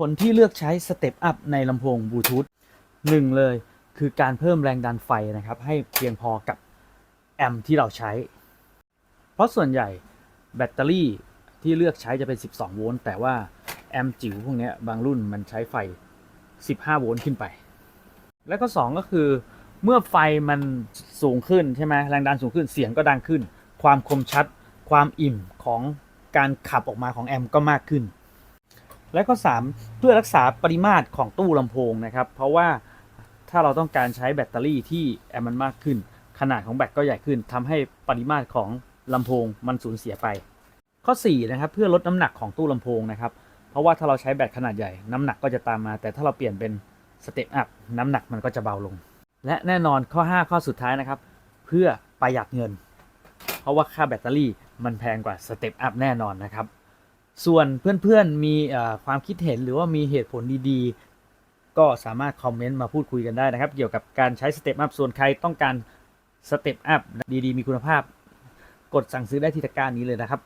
ผลที่เลือกใช้สเต็ปอัพในลำโพงบลูทูธหนึ่งเลยคือการเพิ่มแรงดันไฟนะครับ ให้เพียงพอกับแอมป์ที่เราใช้ เพราะส่วนใหญ่แบตเตอรี่ที่เลือกใช้จะเป็น 12 โวลต์แต่ว่าแอมป์จิ๋วพวกนี้บางรุ่นมันใช้ไฟ 15 โวลต์ขึ้นไป แล้วก็ 2 ก็คือเมื่อไฟมันสูงขึ้นใช่ไหมแรงดันสูงขึ้นเสียงก็ดังขึ้น ความคมชัด ความอิ่มของการขับออกมาของแอมป์ก็มากขึ้น และก็3เพื่อรักษาปริมาตรของตู้ลำโพงนะครับ เพราะว่าถ้าเราต้องการใช้แบตเตอรี่ที่แอมป์มันมากขึ้น ขนาดของแบตก็ใหญ่ขึ้นทำให้ปริมาตรของลำโพงมันสูญเสียไป ข้อ4นะครับเพื่อลดน้ำหนักของตู้ลำโพงนะครับ เพราะว่าถ้าเราใช้แบตขนาดใหญ่น้ำหนักก็จะตามมา แต่ถ้าเราเปลี่ยนเป็นสเต็ปอัพน้ำหนักมันก็จะเบาลง และแน่นอนข้อ 5 ข้อสุดท้ายนะครับ เพื่อประหยัดเงิน เพราะว่าค่าแบตเตอรี่มันแพงกว่าสเต็ปอัพแน่นอนนะครับ ส่วนเพื่อนๆมีความคิดเห็นหรือว่ามีเหตุผลดีๆ ก็สามารถคอมเมนต์มาพูดคุยกันได้นะครับ เกี่ยวกับการใช้สเต็ปอัพส่วนใครต้องการสเต็ปอัพดีๆ มีคุณภาพ กดสั่งซื้อได้ที่ตะกร้ารนี้เลยนะครับ